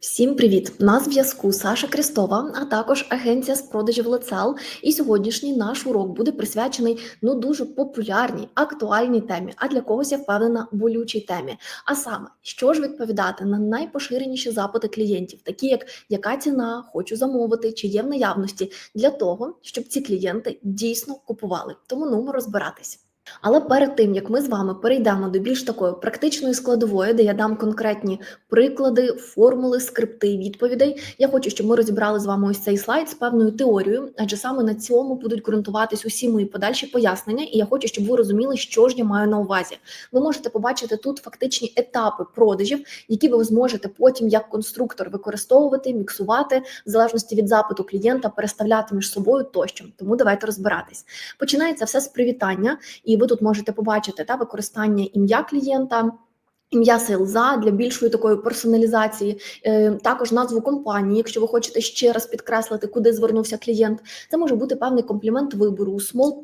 Всім привіт! На зв'язку Саша Крістова, а також агенція з продажів Лецел. І сьогоднішній наш урок буде присвячений ну дуже популярній, актуальній темі. А для когось я впевнена болючій темі. А саме, що ж відповідати на найпоширеніші запити клієнтів, такі як яка ціна, хочу замовити, чи є в наявності, для того, щоб ці клієнти дійсно купували. Тому ну розбиратись. Але перед тим як ми з вами перейдемо до більш такої практичної складової, де я дам конкретні приклади, формули, скрипти відповідей, я хочу, щоб ми розібрали з вами ось цей слайд з певною теорією, адже саме на цьому будуть ґрунтуватись усі мої подальші пояснення, і я хочу, щоб ви розуміли, що ж я маю на увазі. Ви можете побачити тут фактичні етапи продажів, які ви зможете потім як конструктор використовувати, міксувати в залежності від запиту клієнта, переставляти між собою тощо. Тому давайте розбиратись. Починається все з привітання і ви тут можете побачити та використання ім'я клієнта. Ім'я сейлза для більшої такої персоналізації, е, також назву компанії, якщо ви хочете ще раз підкреслити, куди звернувся клієнт. Це може бути певний комплімент вибору,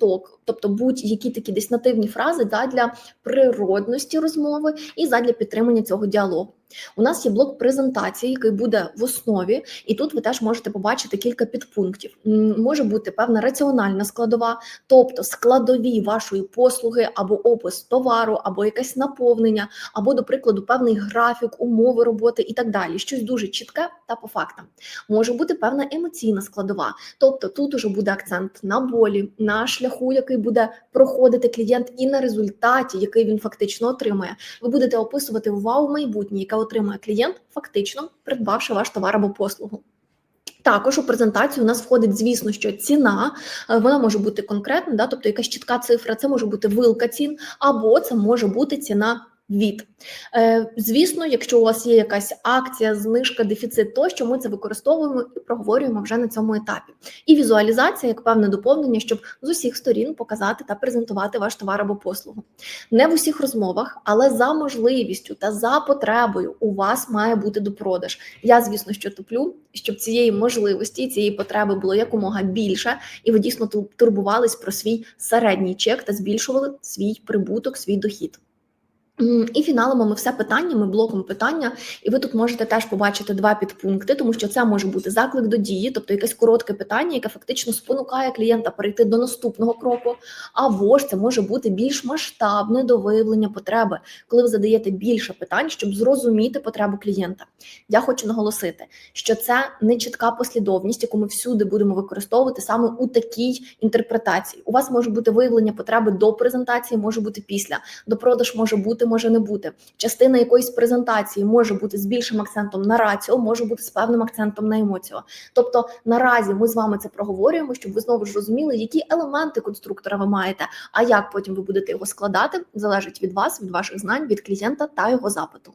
talk, тобто будь-які такі десь нативні фрази да, для природності розмови і задля підтримання цього діалогу. У нас є блок презентації, який буде в основі, і тут ви теж можете побачити кілька підпунктів. Може бути певна раціональна складова, тобто складові вашої послуги або опис товару, або якесь наповнення, або, до прикладу, певний графік, умови роботи і так далі. Щось дуже чітке та по фактам. Може бути певна емоційна складова, тобто тут уже буде акцент на болі, на шляху, який буде проходити клієнт, і на результаті, який він фактично отримає. Ви будете описувати вау майбутнє, яке отримає клієнт, фактично придбавши ваш товар або послугу. Також у презентацію у нас входить, звісно, що ціна е, вона може бути конкретна, да, тобто якась чітка цифра, це може бути вилка цін, або це може бути ціна від. Е, Звісно, якщо у вас є якась акція, знижка, дефіцит, тощо ми це використовуємо і проговорюємо вже на цьому етапі. І візуалізація як певне доповнення, щоб з усіх сторін показати та презентувати ваш товар або послугу. Не в усіх розмовах, але за можливістю та за потребою у вас має бути допродаж. Я, звісно, що топлю, щоб цієї можливості, цієї потреби було якомога більше, і ви дійсно турбувались про свій середній чек та збільшували свій прибуток, свій дохід. І фіналимо ми все питаннями, блоком питання, і ви тут можете теж побачити два підпункти, тому що це може бути заклик до дії, тобто якесь коротке питання, яке фактично спонукає клієнта перейти до наступного кроку, або ж це може бути більш масштабне до виявлення потреби, коли ви задаєте більше питань, щоб зрозуміти потребу клієнта. Я хочу наголосити, що це не чітка послідовність, яку ми всюди будемо використовувати саме у такій інтерпретації. У вас може бути виявлення потреби до презентації, може бути після, до продаж може бути бути, може не бути. Частина якоїсь презентації може бути з більшим акцентом на раціо, може бути з певним акцентом на емоціо. Тобто наразі ми з вами це проговорюємо, щоб ви знову ж розуміли, які елементи конструктора ви маєте, а як потім ви будете його складати, залежить від вас, від ваших знань, від клієнта та його запиту.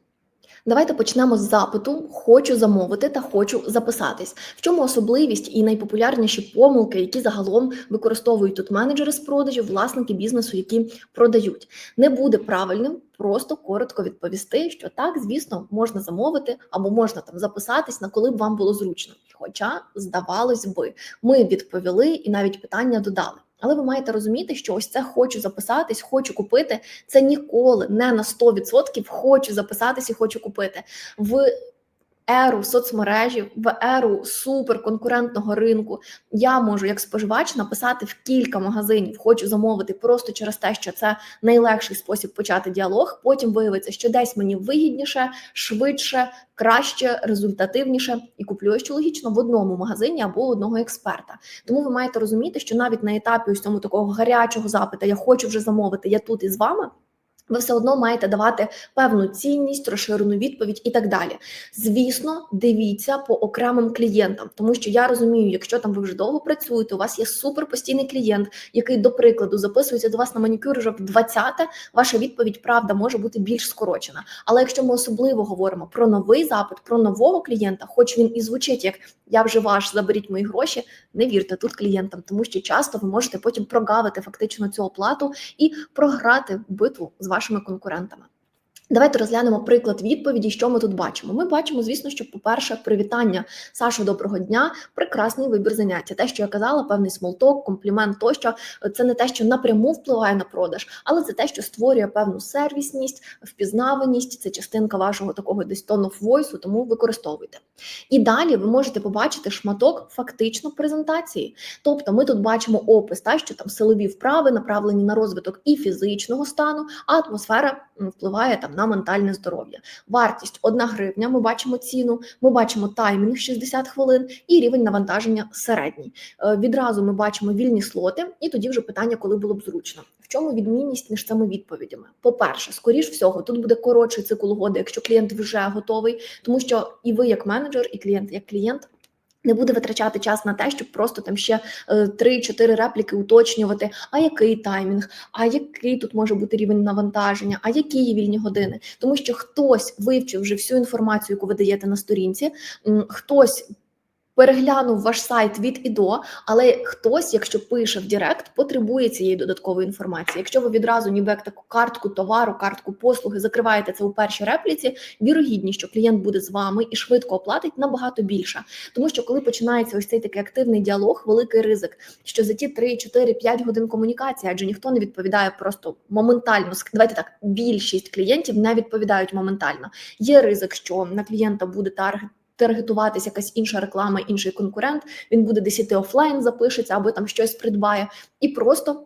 Давайте почнемо з запиту Хочу замовити та хочу записатись. В чому особливість і найпопулярніші помилки, які загалом використовують тут менеджери з продажів, власники бізнесу, які продають. Не буде правильним просто коротко відповісти, що так, звісно, можна замовити або можна там записатись на коли б вам було зручно. Хоча, здавалось би, ми відповіли і навіть питання додали. Але ви маєте розуміти, що ось це хочу записатись, хочу купити. Це ніколи не на 100% хочу записатись і хочу купити. В еру соцмережі, в еру суперконкурентного ринку я можу як споживач написати в кілька магазинів, хочу замовити просто через те, що це найлегший спосіб почати діалог. Потім виявиться, що десь мені вигідніше, швидше, краще, результативніше і куплю що логічно в одному магазині або одного експерта. Тому ви маєте розуміти, що навіть на етапі ось цьому такого гарячого запиту я хочу вже замовити, я тут із вами. Ви все одно маєте давати певну цінність, розширену відповідь і так далі. Звісно, дивіться по окремим клієнтам, тому що я розумію, якщо там ви вже довго працюєте, у вас є суперпостійний клієнт, який, до прикладу, записується до вас на манікюр вже в 20-те, ваша відповідь, правда, може бути більш скорочена. Але якщо ми особливо говоримо про новий запит, про нового клієнта, хоч він і звучить як я вже ваш, заберіть мої гроші, не вірте тут клієнтам, тому що часто ви можете потім прогавити фактично цю оплату і програти битву з rašome konkurentama Давайте розглянемо приклад відповіді, що ми тут бачимо. Ми бачимо, звісно, що, по-перше, привітання Сашу, доброго дня, прекрасний вибір заняття. Те, що я казала, певний смолток, комплімент тощо це не те, що напряму впливає на продаж, але це те, що створює певну сервісність, впізнаваність. Це частинка вашого такого десь of voice, тому використовуйте. І далі ви можете побачити шматок фактично презентації. Тобто, ми тут бачимо опис, та що там силові вправи направлені на розвиток і фізичного стану, а атмосфера впливає там на ментальне здоров'я. Вартість 1 гривня. Ми бачимо ціну, ми бачимо таймінг 60 хвилин і рівень навантаження середній. Е, Відразу ми бачимо вільні слоти, і тоді вже питання, коли було б зручно. В чому відмінність між цими відповідями? По-перше, скоріш всього, тут буде коротший цикл угоди, якщо клієнт вже готовий, тому що і ви, як менеджер, і клієнт як клієнт. Не буде витрачати час на те, щоб просто там ще е, 3-4 репліки уточнювати, а який таймінг, а який тут може бути рівень навантаження, а які є вільні години. Тому що хтось вивчив вже всю інформацію, яку ви даєте на сторінці, хтось переглянув ваш сайт від і до, але хтось, якщо пише в Директ, потребує цієї додаткової інформації. Якщо ви відразу, ніби як таку картку товару, картку послуги, закриваєте це у першій репліці, вірогідність, що клієнт буде з вами і швидко оплатить набагато більше. Тому що коли починається ось цей такий активний діалог, великий ризик, що за ті 3, 4, 5 годин комунікації, адже ніхто не відповідає просто моментально. Давайте так, більшість клієнтів не відповідають моментально. Є ризик, що на клієнта буде таргет таргетуватись якась інша реклама, інший конкурент. Він буде десь іти офлайн, запишеться або там щось придбає, і просто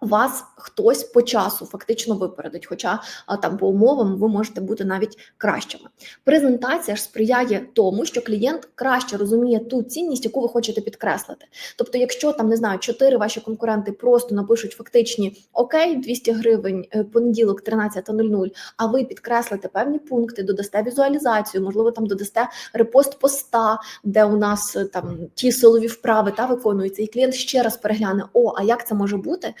вас хтось по часу фактично випередить, хоча там по умовам ви можете бути навіть кращими. Презентація ж сприяє тому, що клієнт краще розуміє ту цінність, яку ви хочете підкреслити. Тобто, якщо там не знаю, чотири ваші конкуренти просто напишуть фактичні окей, 200 гривень, е, понеділок, 13.00, а ви підкреслите певні пункти, додасте візуалізацію, можливо, там додасте репост поста, де у нас е, там ті силові вправи та виконуються, і клієнт ще раз перегляне: о, а як це може бути?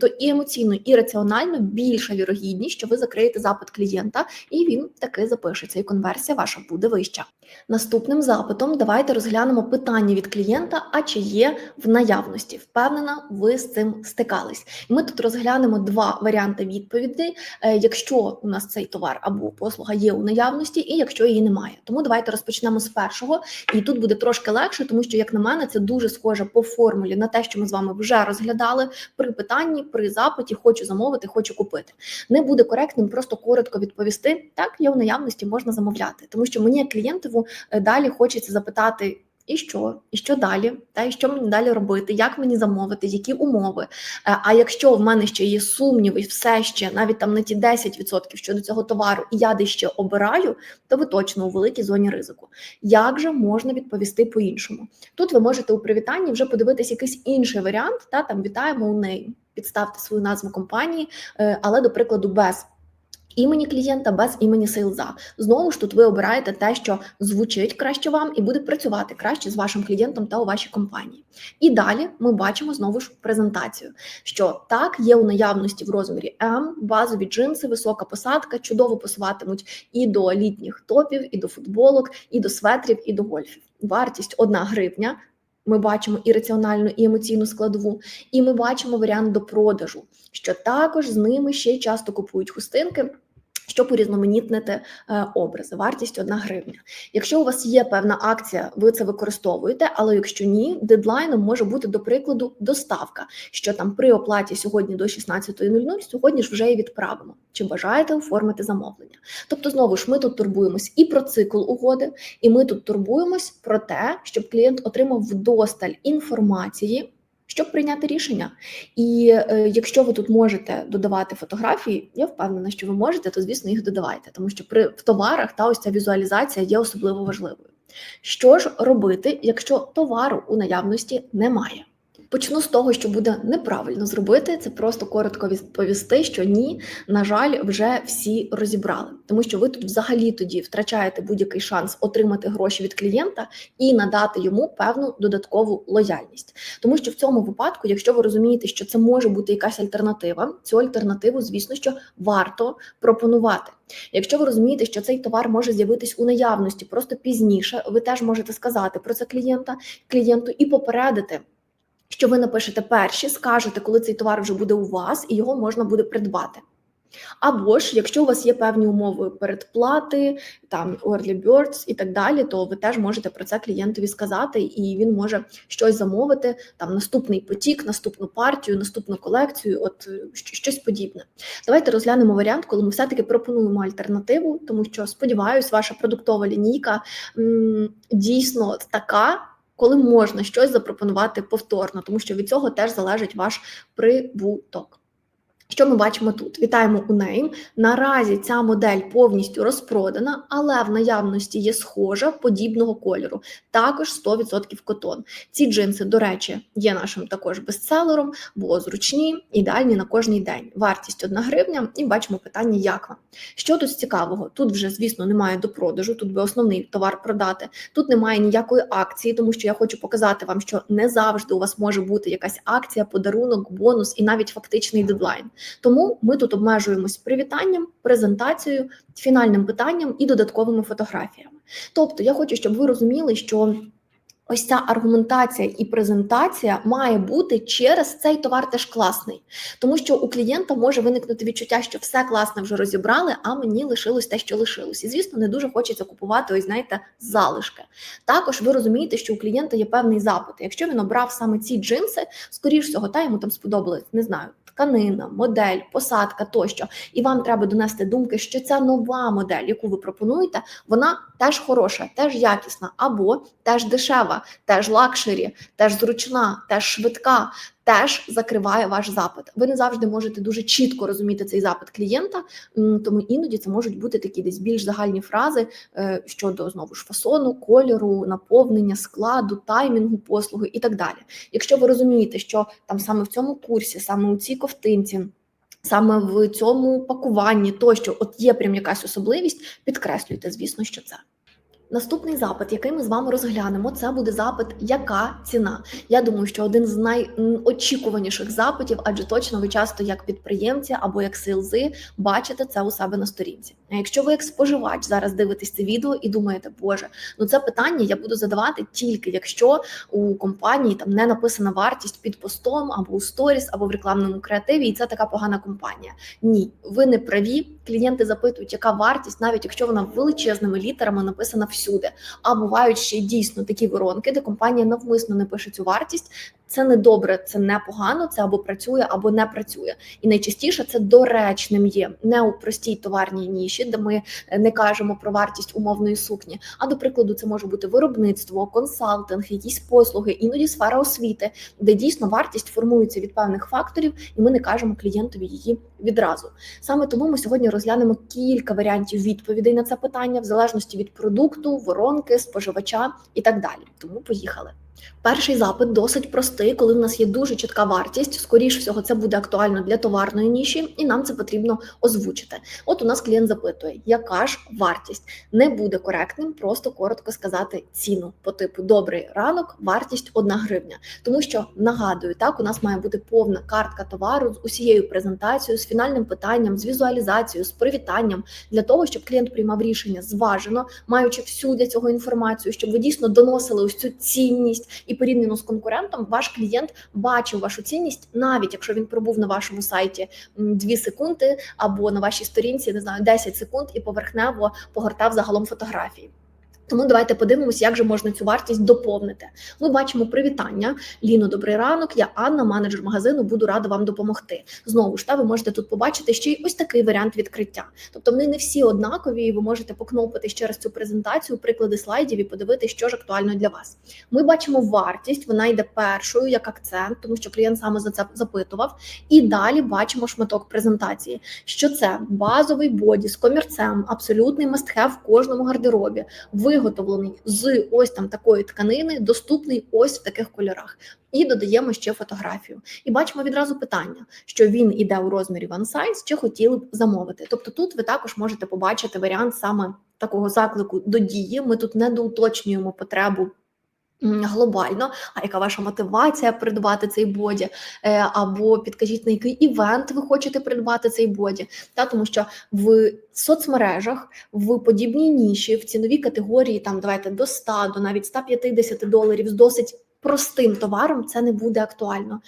То і емоційно, і раціонально більша вірогідність, що ви закриєте запит клієнта, і він таки запишеться, і конверсія ваша буде вища. Наступним запитом давайте розглянемо питання від клієнта, а чи є в наявності. Впевнена, ви з цим стикались. Ми тут розглянемо два варіанти відповідей, е, якщо у нас цей товар або послуга є у наявності, і якщо її немає. Тому давайте розпочнемо з першого, і тут буде трошки легше, тому що, як на мене, це дуже схоже по формулі на те, що ми з вами вже розглядали при питанні, при запиті хочу замовити, хочу купити. Не буде коректним просто коротко відповісти. Так, є у наявності, можна замовляти, тому що мені як клієнтову е, далі хочеться запитати. І що, і що далі? Та і що мені далі робити? Як мені замовити, які умови? Е, А якщо в мене ще є сумніви, все ще навіть там на ті 10% щодо цього товару, і я десь ще обираю, то ви точно у великій зоні ризику. Як же можна відповісти по-іншому? Тут ви можете у привітанні вже подивитись якийсь інший варіант. Та там вітаємо у неї, підставте свою назву компанії, е, але до прикладу без. Імені клієнта без імені сейлза. Знову ж тут ви обираєте те, що звучить краще вам і буде працювати краще з вашим клієнтом та у вашій компанії. І далі ми бачимо знову ж презентацію, що так є у наявності в розмірі М, базові джинси, висока посадка, чудово пасуватимуть і до літніх топів, і до футболок, і до светрів, і до гольфів. Вартість 1 гривня. Ми бачимо і раціональну, і емоційну складову, і ми бачимо варіант до продажу, що також з ними ще часто купують хустинки. Щоб урізноманітнити е, образи, вартість 1 гривня. Якщо у вас є певна акція, ви це використовуєте, але якщо ні, дедлайном може бути, до прикладу, доставка, що там при оплаті сьогодні до 16.00, сьогодні ж вже і відправимо. Чи бажаєте оформити замовлення? Тобто, знову ж ми тут турбуємось і про цикл угоди, і ми тут турбуємось про те, щоб клієнт отримав вдосталь інформації щоб прийняти рішення. І е, якщо ви тут можете додавати фотографії, я впевнена, що ви можете, то звісно їх додавайте, тому що при в товарах та ось ця візуалізація є особливо важливою. Що ж робити, якщо товару у наявності немає? Почну з того, що буде неправильно зробити, це просто коротко відповісти, що ні, на жаль, вже всі розібрали, тому що ви тут взагалі тоді втрачаєте будь-який шанс отримати гроші від клієнта і надати йому певну додаткову лояльність. Тому що в цьому випадку, якщо ви розумієте, що це може бути якась альтернатива, цю альтернативу, звісно, що варто пропонувати. Якщо ви розумієте, що цей товар може з'явитись у наявності просто пізніше, ви теж можете сказати про це клієнта клієнту і попередити що ви напишете перші, скажете, коли цей товар вже буде у вас, і його можна буде придбати. Або ж, якщо у вас є певні умови передплати, там early birds і так далі, то ви теж можете про це клієнтові сказати, і він може щось замовити, там наступний потік, наступну партію, наступну колекцію, от е, щось подібне. Давайте розглянемо варіант, коли ми все-таки пропонуємо альтернативу, тому що сподіваюсь, ваша продуктова лінійка м, дійсно така. Коли можна щось запропонувати повторно, тому що від цього теж залежить ваш прибуток. Що ми бачимо тут? Вітаємо у неї. Наразі ця модель повністю розпродана, але в наявності є схожа подібного кольору, також 100% котон. Ці джинси, до речі, є нашим також бестселером, бо зручні, ідеальні на кожний день. Вартість 1 гривня, і бачимо питання, як вам. Що тут цікавого? Тут вже, звісно, немає до продажу, тут би основний товар продати. Тут немає ніякої акції, тому що я хочу показати вам, що не завжди у вас може бути якась акція, подарунок, бонус і навіть фактичний дедлайн. Тому ми тут обмежуємось привітанням, презентацією, фінальним питанням і додатковими фотографіями. Тобто, я хочу, щоб ви розуміли, що ось ця аргументація і презентація має бути через цей товар теж класний, тому що у клієнта може виникнути відчуття, що все класне вже розібрали, а мені лишилось те, що лишилось. І звісно, не дуже хочеться купувати ось знаєте залишки. Також ви розумієте, що у клієнта є певний запит. Якщо він обрав саме ці джинси, скоріш всього, та йому там сподобалось, не знаю, тканина, модель, посадка тощо, і вам треба донести думки, що ця нова модель, яку ви пропонуєте, вона теж хороша, теж якісна, або теж дешева, теж лакшері, теж зручна, теж швидка. Теж закриває ваш запит. Ви не завжди можете дуже чітко розуміти цей запит клієнта, тому іноді це можуть бути такі десь більш загальні фрази е, щодо знову ж фасону, кольору, наповнення, складу, таймінгу, послуги і так далі. Якщо ви розумієте, що там саме в цьому курсі, саме у цій ковтинці. Саме в цьому пакуванні, тощо, от є прям якась особливість, підкреслюйте, звісно, що це. Наступний запит, який ми з вами розглянемо, це буде запит, яка ціна. Я думаю, що один з найочікуваніших запитів, адже точно ви часто як підприємці або як селзи бачите це у себе на сторінці. А якщо ви як споживач зараз дивитесь це відео і думаєте, боже, ну це питання я буду задавати тільки якщо у компанії там не написана вартість під постом або у сторіс, або в рекламному креативі, і це така погана компанія. Ні, ви не праві. Клієнти запитують, яка вартість, навіть якщо вона величезними літерами написана всюди. А бувають ще дійсно такі воронки, де компанія навмисно не пише цю вартість. Це не добре, це не погано, це або працює, або не працює. І найчастіше це доречним є не у простій товарній ніші, де ми не кажемо про вартість умовної сукні. А до прикладу, це може бути виробництво, консалтинг, якісь послуги, іноді сфера освіти, де дійсно вартість формується від певних факторів, і ми не кажемо клієнтові її відразу. Саме тому ми сьогодні розглянемо кілька варіантів відповідей на це питання, в залежності від продукту, воронки, споживача і так далі. Тому поїхали. Перший запит досить простий, коли в нас є дуже чітка вартість. Скоріше всього, це буде актуально для товарної ніші, і нам це потрібно озвучити. От у нас клієнт запитує, яка ж вартість не буде коректним, просто коротко сказати ціну по типу добрий ранок, вартість 1 гривня. Тому що нагадую, так у нас має бути повна картка товару з усією презентацією, з фінальним питанням, з візуалізацією, з привітанням для того, щоб клієнт приймав рішення зважено, маючи всю для цього інформацію, щоб ви дійсно доносили ось цю цінність і порівняно з конкурентом, ваш клієнт бачив вашу цінність, навіть якщо він пробув на вашому сайті 2 секунди або на вашій сторінці, не знаю, 10 секунд і поверхнево погортав загалом фотографії. Тому давайте подивимося, як же можна цю вартість доповнити. Ми бачимо привітання. Ліно, добрий ранок. Я Анна, менеджер магазину. Буду рада вам допомогти. Знову ж та ви можете тут побачити ще й ось такий варіант відкриття. Тобто вони не всі однакові, і ви можете покнопити через цю презентацію приклади слайдів і подивитися, що ж актуально для вас. Ми бачимо вартість, вона йде першою як акцент, тому що клієнт саме за це запитував. І далі бачимо шматок презентації. Що це базовий боді з комірцем, абсолютний мастхев в кожному гардеробі. Виготовлений з ось там такої тканини, доступний ось в таких кольорах. І додаємо ще фотографію. І бачимо відразу питання, що він іде у розмірі one size, чи хотіли б замовити. Тобто тут ви також можете побачити варіант саме такого заклику до дії. Ми тут не доуточнюємо потребу. Глобально, а яка ваша мотивація придбати цей боді, Е, або підкажіть, на який івент ви хочете придбати цей боді, та тому що в соцмережах в подібній ніші, в ціновій категорії, там давайте до 100, до навіть 150 доларів з досить простим товаром це не буде актуально.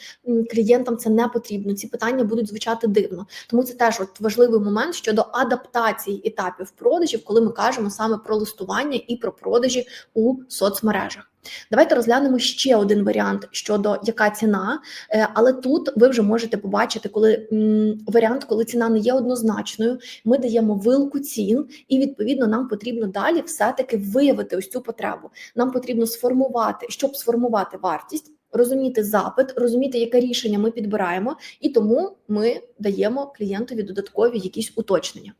Клієнтам це не потрібно. Ці питання будуть звучати дивно. Тому це теж от важливий момент щодо адаптації етапів продажів, коли ми кажемо саме про листування і про продажі у соцмережах. Давайте розглянемо ще один варіант щодо яка ціна, Е, але тут ви вже можете побачити, коли варіант, коли ціна не є однозначною, ми даємо вилку цін, і відповідно нам потрібно далі все-таки виявити ось цю потребу. Нам потрібно сформувати, щоб сформувати вартість. Розуміти запит, розуміти, яке рішення ми підбираємо, і тому ми даємо клієнтові додаткові якісь уточнення.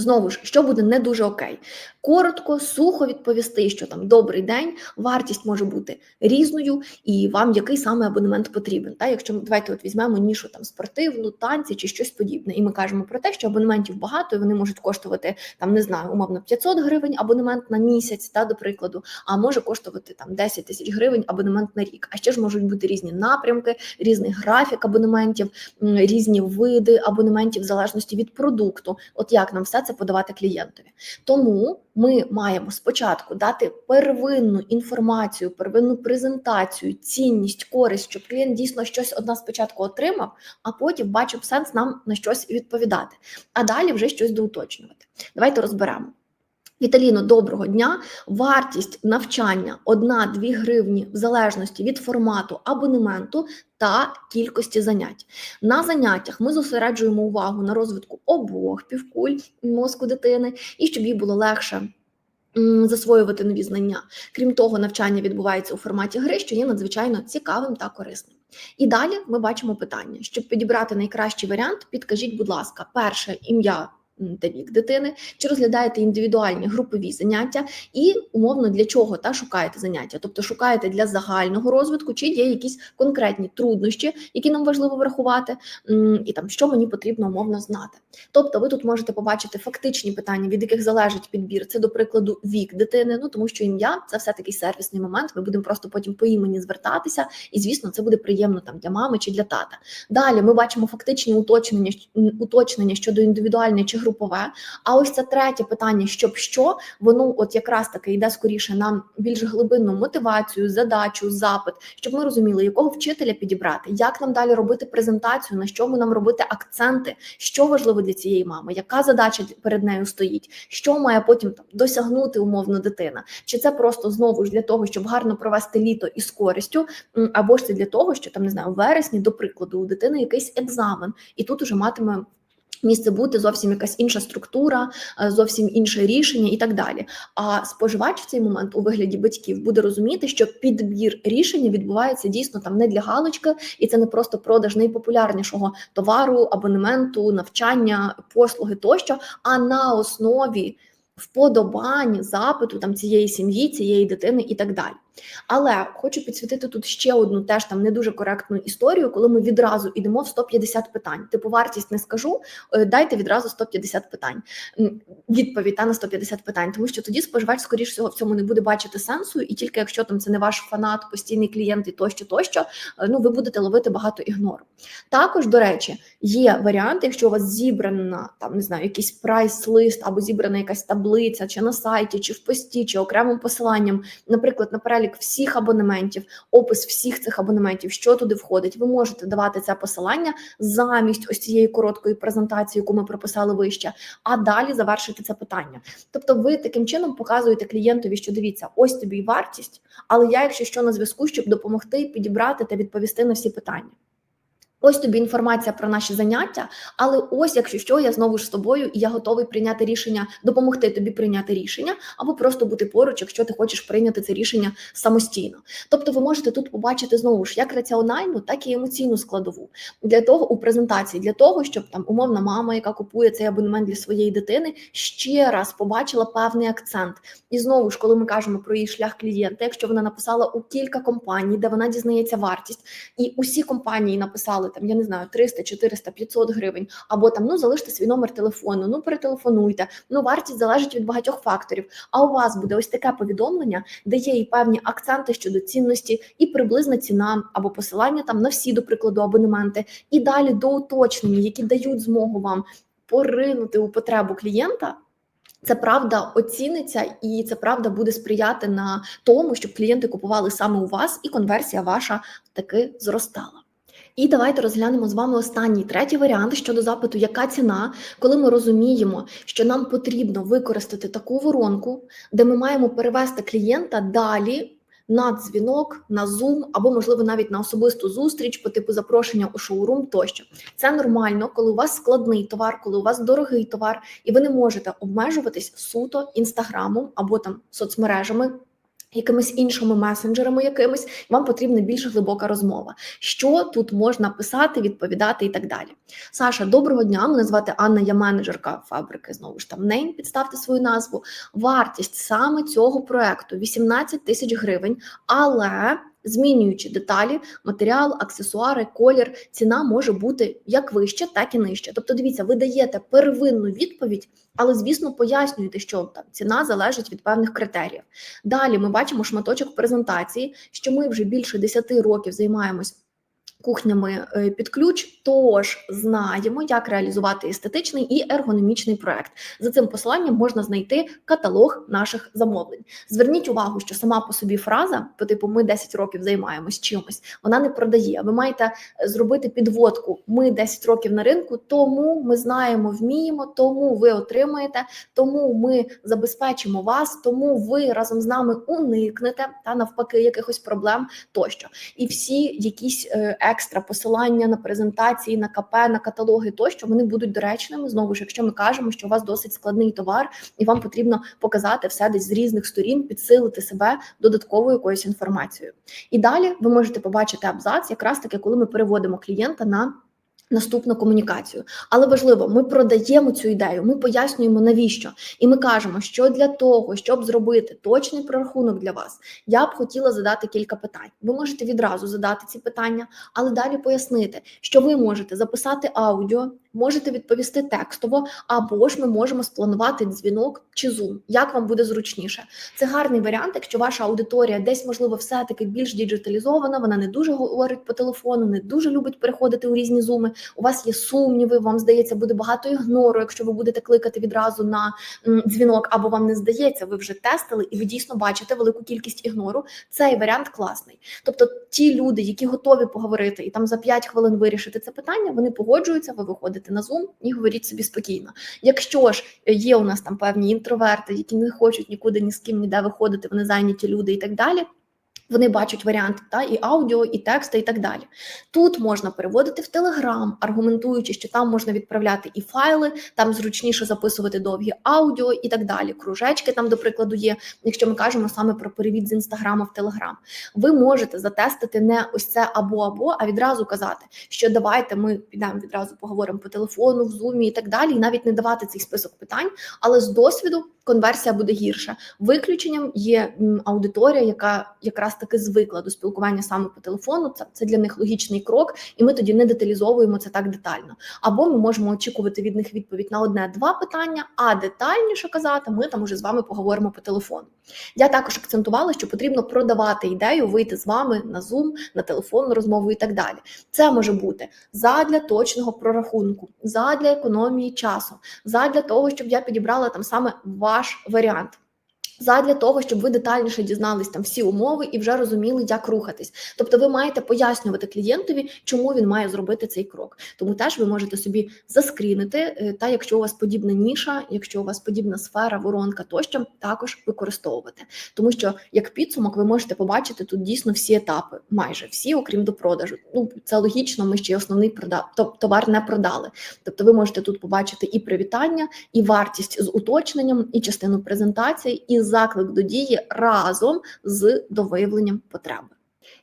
Знову ж, що буде не дуже окей. Коротко, сухо відповісти, що там добрий день, вартість може бути різною, і вам який саме абонемент потрібен. Та, якщо давайте от візьмемо нішу там спортивну, танці чи щось подібне, і ми кажемо про те, що абонементів багато, і вони можуть коштувати там, не знаю, умовно 500 гривень абонемент на місяць, та до прикладу, а може коштувати там 10 тисяч гривень абонемент на рік. А ще ж можуть бути різні напрямки, різний графік абонементів, різні види абонементів в залежності від продукту. От як нам все це подавати клієнтові? Тому ми маємо спочатку дати первинну інформацію, первинну презентацію, цінність, користь, щоб клієнт дійсно щось одна спочатку отримав, а потім бачив сенс нам на щось відповідати. А далі вже щось доуточнювати. Давайте розберемо. Віталіно, доброго дня. Вартість навчання 1-2 гривні в залежності від формату абонементу та кількості занять. На заняттях ми зосереджуємо увагу на розвитку обох півкуль мозку дитини і щоб їй було легше. Засвоювати нові знання. Крім того, навчання відбувається у форматі гри, що є надзвичайно цікавим та корисним. І далі ми бачимо питання: щоб підібрати найкращий варіант, підкажіть, будь ласка, перше ім'я та вік дитини, чи розглядаєте індивідуальні групові заняття, і умовно для чого та шукаєте заняття? Тобто шукаєте для загального розвитку, чи є якісь конкретні труднощі, які нам важливо врахувати, і там що мені потрібно умовно знати. Тобто, ви тут можете побачити фактичні питання, від яких залежить підбір. Це, до прикладу, вік дитини. Ну тому що ім'я це все такий сервісний момент. Ми будемо просто потім по імені звертатися, і звісно, це буде приємно там для мами чи для тата. Далі ми бачимо фактичні уточнення, уточнення щодо індивідуальне чи групове. А ось це третє питання, щоб що, воно от якраз таки йде скоріше на більш глибинну мотивацію, задачу, запит, щоб ми розуміли, якого вчителя підібрати, як нам далі робити презентацію, на чому нам робити акценти, що важливо для цієї мами, яка задача перед нею стоїть, що має потім там досягнути умовно дитина, чи це просто знову ж для того, щоб гарно провести літо із користю, або ж це для того, що там не знаю, в вересні, до прикладу, у дитини якийсь екзамен, і тут уже матиме. Місце бути зовсім якась інша структура, е, зовсім інше рішення і так далі. А споживач в цей момент у вигляді батьків буде розуміти, що підбір рішення відбувається дійсно там не для галочки, і це не просто продаж найпопулярнішого товару, абонементу, навчання, послуги тощо, а на основі вподобань, запиту там цієї сім'ї, цієї дитини і так далі. Але хочу підсвітити тут ще одну теж там не дуже коректну історію, коли ми відразу йдемо в 150 питань. Типу вартість не скажу, е, дайте відразу 150 питань. Відповідь та на 150 питань, тому що тоді споживач, скоріш всього, в цьому не буде бачити сенсу, і тільки якщо там це не ваш фанат, постійний клієнт і тощо, тощо, е, ну ви будете ловити багато ігнору. Також, до речі, є варіанти, якщо у вас зібрана там не знаю, якийсь прайс-лист або зібрана якась таблиця, чи на сайті, чи в пості, чи окремим посиланням, наприклад, на перелік всіх абонементів, опис всіх цих абонементів, що туди входить. Ви можете давати це посилання замість ось цієї короткої презентації, яку ми прописали вище, а далі завершити це питання. Тобто, ви таким чином показуєте клієнтові, що дивіться, ось тобі вартість, але я, якщо що на зв'язку, щоб допомогти підібрати та відповісти на всі питання. Ось тобі інформація про наші заняття, але ось, якщо що, я знову ж з тобою, і я готовий прийняти рішення, допомогти тобі прийняти рішення, або просто бути поруч, якщо ти хочеш прийняти це рішення самостійно. Тобто, ви можете тут побачити знову ж як раціональну, так і емоційну складову для того у презентації, для того, щоб там умовна мама, яка купує цей абонемент для своєї дитини, ще раз побачила певний акцент. І знову ж, коли ми кажемо про її шлях клієнта, якщо вона написала у кілька компаній, де вона дізнається вартість, і усі компанії написали там, я не знаю, 300, 400, 500 гривень, або там ну залиште свій номер телефону, ну перетелефонуйте. Ну вартість залежить від багатьох факторів. А у вас буде ось таке повідомлення, де є і певні акценти щодо цінності, і приблизна ціна або посилання там на всі, до прикладу, абонементи, і далі до уточнення, які дають змогу вам поринути у потребу клієнта. Це правда оціниться, і це правда буде сприяти на тому, щоб клієнти купували саме у вас, і конверсія ваша таки зростала. І давайте розглянемо з вами останній третій варіант щодо запиту, яка ціна, коли ми розуміємо, що нам потрібно використати таку воронку, де ми маємо перевести клієнта далі на дзвінок, на Zoom або, можливо, навіть на особисту зустріч по типу запрошення у шоурум тощо. Це нормально, коли у вас складний товар, коли у вас дорогий товар, і ви не можете обмежуватись суто інстаграмом або там соцмережами якимись іншими месенджерами, якимись вам потрібна більш глибока розмова. Що тут можна писати, відповідати і так далі. Саша, доброго дня. Мене звати Анна, я менеджерка фабрики. Знову ж там нейм. Підставте свою назву. Вартість саме цього проекту 18 тисяч гривень, але Змінюючи деталі, матеріал, аксесуари, колір, ціна може бути як вище, так і нижче. Тобто, дивіться, ви даєте первинну відповідь, але звісно пояснюєте, що там ціна залежить від певних критеріїв. Далі ми бачимо шматочок презентації, що ми вже більше 10 років займаємось кухнями е, під ключ, тож знаємо, як реалізувати естетичний і ергономічний проект. За цим посиланням можна знайти каталог наших замовлень. Зверніть увагу, що сама по собі фраза, по типу ми 10 років займаємось чимось, вона не продає. Ви маєте е, зробити підводку. Ми 10 років на ринку, тому ми знаємо, вміємо, тому ви отримаєте, тому ми забезпечимо вас, тому ви разом з нами уникнете та навпаки якихось проблем тощо. І всі якісь е, екстра посилання на презентації, на КП, на каталоги тощо вони будуть доречними. Знову ж, якщо ми кажемо, що у вас досить складний товар, і вам потрібно показати все десь з різних сторін, підсилити себе додатковою якоюсь інформацією. І далі ви можете побачити абзац, якраз таки, коли ми переводимо клієнта на. Наступну комунікацію, але важливо, ми продаємо цю ідею, ми пояснюємо навіщо, і ми кажемо, що для того, щоб зробити точний прорахунок для вас, я б хотіла задати кілька питань. Ви можете відразу задати ці питання, але далі пояснити, що ви можете записати аудіо, можете відповісти текстово, або ж ми можемо спланувати дзвінок чи зум. Як вам буде зручніше? Це гарний варіант, якщо ваша аудиторія десь, можливо, все-таки більш діджиталізована, вона не дуже говорить по телефону, не дуже любить переходити у різні зуми. У вас є сумніви, вам здається, буде багато ігнору, якщо ви будете кликати відразу на дзвінок, або вам не здається, ви вже тестили і ви дійсно бачите велику кількість ігнору. Цей варіант класний. Тобто, ті люди, які готові поговорити і там за 5 хвилин вирішити це питання, вони погоджуються, ви виходите виходите на Zoom і говоріть собі спокійно. Якщо ж є у нас там певні інтроверти, які не хочуть нікуди ні з ким ніде виходити, вони зайняті люди і так далі. Вони бачать варіанти та і аудіо, і тексти, і так далі. Тут можна переводити в Телеграм, аргументуючи, що там можна відправляти і файли, там зручніше записувати довгі аудіо і так далі. Кружечки там, до прикладу, є. Якщо ми кажемо саме про перевід з інстаграма в Телеграм, ви можете затестити не ось це або або, а відразу казати, що давайте ми підемо відразу поговоримо по телефону, в зумі і так далі, і навіть не давати цей список питань, але з досвіду конверсія буде гірша. Виключенням є аудиторія, яка якраз таки звикла до спілкування саме по телефону. Це це для них логічний крок, і ми тоді не деталізовуємо це так детально. Або ми можемо очікувати від них відповідь на одне-два питання, а детальніше казати, ми там уже з вами поговоримо по телефону. Я також акцентувала, що потрібно продавати ідею, вийти з вами на Zoom, на телефонну розмову і так далі. Це може бути задля точного прорахунку, задля економії часу, задля того, щоб я підібрала там саме ваш варіант задля того, щоб ви детальніше дізнались там всі умови і вже розуміли, як рухатись. Тобто, ви маєте пояснювати клієнтові, чому він має зробити цей крок. Тому теж ви можете собі заскрінити. Е, та якщо у вас подібна ніша, якщо у вас подібна сфера, воронка, тощо також використовувати. Тому що як підсумок, ви можете побачити тут дійсно всі етапи, майже всі, окрім до продажу. Ну це логічно. Ми ще й основний продав, товар не продали. Тобто, ви можете тут побачити і привітання, і вартість з уточненням, і частину презентації. і заклик до дії разом з довиявленням потреби.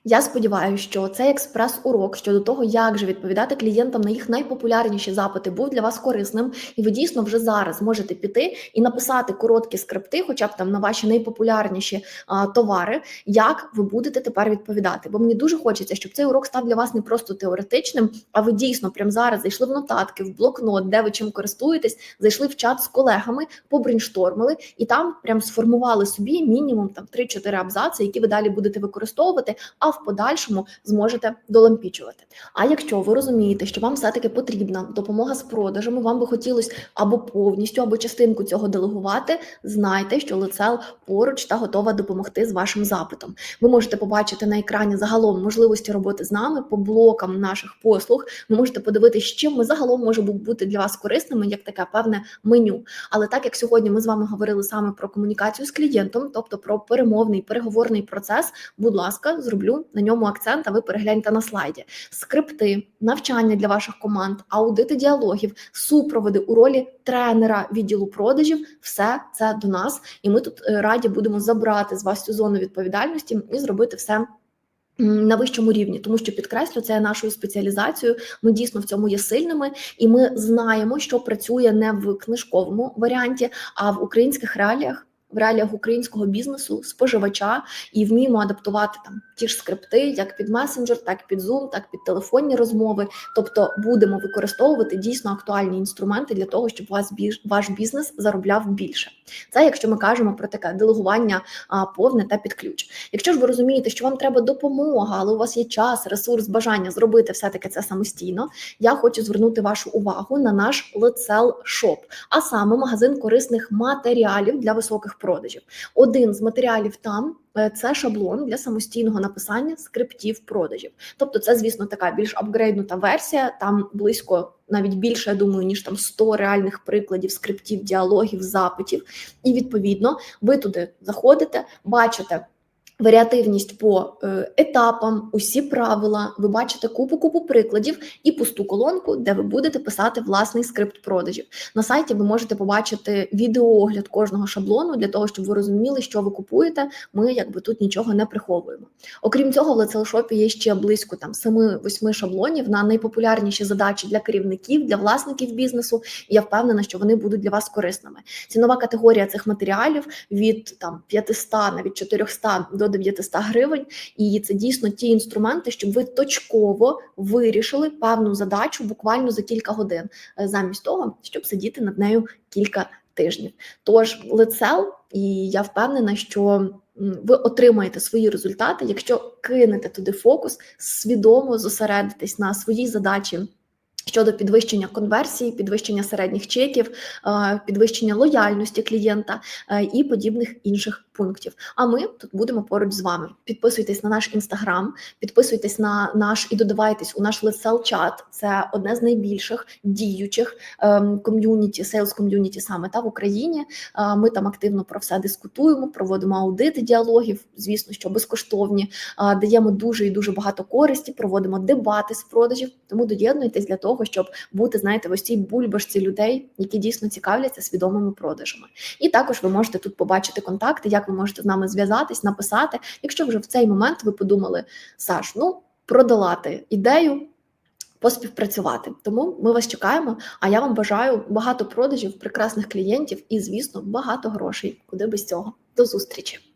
Я сподіваюся, що цей експрес-урок щодо того, як же відповідати клієнтам на їх найпопулярніші запити, був для вас корисним, і ви дійсно вже зараз можете піти і написати короткі скрипти, хоча б там на ваші найпопулярніші а, товари, як ви будете тепер відповідати. Бо мені дуже хочеться, щоб цей урок став для вас не просто теоретичним, а ви дійсно прямо зараз зайшли в нотатки, в блокнот, де ви чим користуєтесь, зайшли в чат з колегами, побрейнштормили і там прям сформували собі мінімум там 3-4 абзаци, які ви далі будете використовувати. А в подальшому зможете долампічувати. А якщо ви розумієте, що вам все-таки потрібна допомога з продажами, вам би хотілося або повністю, або частинку цього делегувати, знайте, що лицел поруч та готова допомогти з вашим запитом. Ви можете побачити на екрані загалом можливості роботи з нами по блокам наших послуг. Ви можете подивитися, чим ми загалом можемо бути для вас корисними, як таке певне меню. Але так як сьогодні ми з вами говорили саме про комунікацію з клієнтом, тобто про перемовний переговорний процес, будь ласка, зроблю на ньому акцент. А ви перегляньте на слайді скрипти, навчання для ваших команд, аудити діалогів, супроводи у ролі тренера відділу продажів. Все це до нас, і ми тут е, раді будемо забрати з вас цю зону відповідальності і зробити все. На вищому рівні, тому що підкреслю, це нашою спеціалізацією. Ми дійсно в цьому є сильними, і ми знаємо, що працює не в книжковому варіанті, а в українських реаліях. В реаліях українського бізнесу, споживача, і вміємо адаптувати там ті ж скрипти, як під месенджер, так під Zoom, так під телефонні розмови. Тобто будемо використовувати дійсно актуальні інструменти для того, щоб вас ваш бізнес заробляв більше. Це якщо ми кажемо про таке делегування а, повне та під ключ. Якщо ж ви розумієте, що вам треба допомога, але у вас є час, ресурс, бажання зробити все таки це самостійно. Я хочу звернути вашу увагу на наш Shop, а саме магазин корисних матеріалів для високих продажів. Один з матеріалів там. е, Це шаблон для самостійного написання скриптів продажів. Тобто, це, звісно, така більш апгрейднута версія. Там близько навіть більше, я думаю, ніж там 100 реальних прикладів скриптів, діалогів, запитів. І відповідно, ви туди заходите, бачите. Варіативність по е, етапам, усі правила, ви бачите купу купу прикладів і пусту колонку, де ви будете писати власний скрипт продажів. На сайті ви можете побачити відеоогляд кожного шаблону для того, щоб ви розуміли, що ви купуєте. Ми якби тут нічого не приховуємо. Окрім цього, в Лецелшопі є ще близько там 7-8 шаблонів на найпопулярніші задачі для керівників, для власників бізнесу. І я впевнена, що вони будуть для вас корисними. Цінова категорія цих матеріалів від там 500, навіть 400 до 900 гривень. І це дійсно ті інструменти, щоб ви точково вирішили певну задачу буквально за кілька годин, е, замість того, щоб сидіти над нею кілька тижнів. Тож лицел, і я впевнена, що ви отримаєте свої результати, якщо кинете туди фокус, свідомо зосередитесь на своїй задачі. Щодо підвищення конверсії, підвищення середніх чеків, е, підвищення лояльності клієнта е, і подібних інших пунктів. А ми тут будемо поруч з вами. Підписуйтесь на наш інстаграм, підписуйтесь на наш і додавайтесь у наш лисел чат. Це одне з найбільших діючих ем, ком'юніті, сейлс ком'юніті саме та в Україні. Е, Ми там активно про все дискутуємо, проводимо аудити діалогів, звісно, що безкоштовні, даємо дуже і дуже багато користі, проводимо дебати з продажів. Тому доєднуйтесь для того, щоб бути, знаєте, в ось цій бульбашці людей, які дійсно цікавляться свідомими продажами. І також ви можете тут побачити контакти, як ви можете з нами зв'язатись, написати. Якщо вже в цей момент ви подумали, Саш, ну продолати ідею. Поспівпрацювати, тому ми вас чекаємо. А я вам бажаю багато продажів, прекрасних клієнтів і, звісно, багато грошей. Куди без цього. До зустрічі!